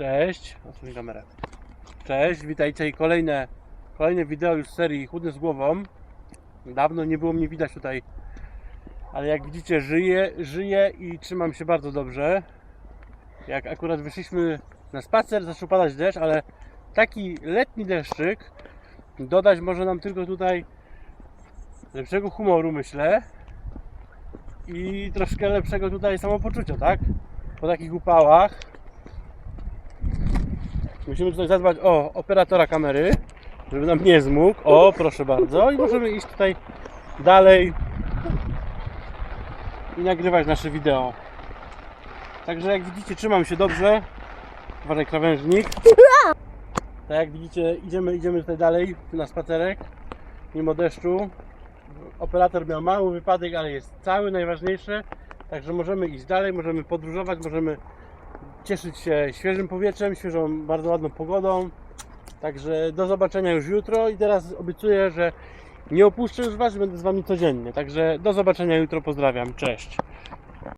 Cześć, odsłoń kamerę. Cześć, witajcie i kolejne, kolejne wideo już z serii Chudny z głową. Dawno nie było mnie widać tutaj, ale jak widzicie żyję, żyję i trzymam się bardzo dobrze. Jak akurat wyszliśmy na spacer, zaczął padać deszcz, ale taki letni deszczyk dodać może nam tylko tutaj lepszego humoru myślę i troszkę lepszego tutaj samopoczucia, tak? Po takich upałach Musimy tutaj zadbać o operatora kamery, żeby nam nie zmógł. O, proszę bardzo. I możemy iść tutaj dalej i nagrywać nasze wideo. Także jak widzicie, trzymam się dobrze. Uważaj krawężnik. Tak jak widzicie, idziemy, idziemy tutaj dalej na spacerek, mimo deszczu. Operator miał mały wypadek, ale jest cały, najważniejsze. Także możemy iść dalej, możemy podróżować, możemy cieszyć się świeżym powietrzem, świeżą, bardzo ładną pogodą. Także do zobaczenia już jutro i teraz obiecuję, że nie opuszczę już Was, będę z Wami codziennie. Także do zobaczenia jutro, pozdrawiam, cześć.